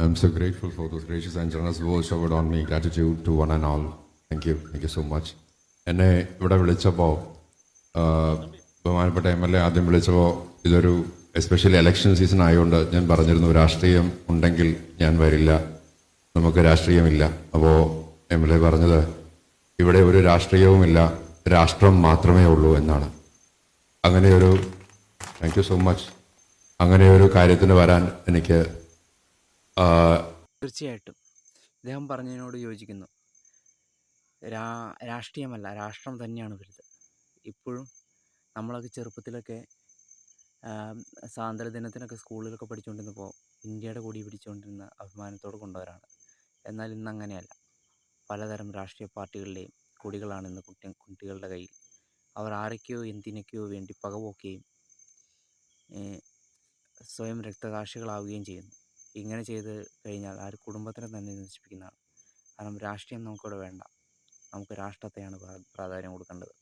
I'm so grateful for those gracious and generous words showered on me. Gratitude to one and all. Thank you. Thank you so much. എന്നെ ഇവിടെ വിളിച്ചപ്പോൾ ബഹുമാനപ്പെട്ട M L A ആദ്യം വിളിച്ചപ്പോൾ ഇതൊരു especially election season ആയതുകൊണ്ട് ഞാൻ പറഞ്ഞിരുന്നു രാഷ്ട്രീയം ഉണ്ടെങ്കിൽ ഞാൻ വരില്ല നമുക്ക് രാഷ്ട്രീയമില്ല അപ്പോൾ എം എൽ എ പറഞ്ഞത് ഇവിടെ ഒരു രാഷ്ട്രീയവുമില്ല രാഷ്ട്രം മാത്രമേ ഉള്ളൂ എന്നാണ് അങ്ങനെയൊരു താങ്ക് യു സോ മച്ച് അങ്ങനെ ഒരു കാര്യത്തിന് വരാൻ എനിക്ക് തീർച്ചയായിട്ടും. ഇദ്ദേഹം പറഞ്ഞതിനോട് യോജിക്കുന്നു. രാ രാഷ്ട്രീയമല്ല രാഷ്ട്രം തന്നെയാണ് വലുത്. ഇപ്പോഴും നമ്മളൊക്കെ ചെറുപ്പത്തിലൊക്കെ സ്വാതന്ത്ര്യ സ്വാതന്ത്ര്യദിനത്തിനൊക്കെ സ്കൂളിലൊക്കെ പഠിച്ചുകൊണ്ടിരുന്നപ്പോൾ ഇന്ത്യയുടെ കൊടി പിടിച്ചുകൊണ്ടിരുന്ന അഭിമാനത്തോടെ കൊണ്ടവരാണ്. എന്നാൽ ഇന്ന് അങ്ങനെയല്ല. പലതരം രാഷ്ട്രീയ പാർട്ടികളുടെയും കൊടികളാണ് ഇന്ന് കുട്ടി കുട്ടികളുടെ കയ്യിൽ. അവർ ആരൊക്കെയോ എന്തിനൊക്കെയോ വേണ്ടി പകപോക്കുകയും സ്വയം രക്തസാക്ഷികളാവുകയും ചെയ്യുന്നു. ഇങ്ങനെ ചെയ്ത് കഴിഞ്ഞാൽ ആ ഒരു കുടുംബത്തിനെ തന്നെ നശിപ്പിക്കുന്നതാണ്. കാരണം രാഷ്ട്രീയം നമുക്കിവിടെ വേണ്ട. നമുക്ക് രാഷ്ട്രത്തെയാണ് പ്രാധാന്യം കൊടുക്കേണ്ടത്.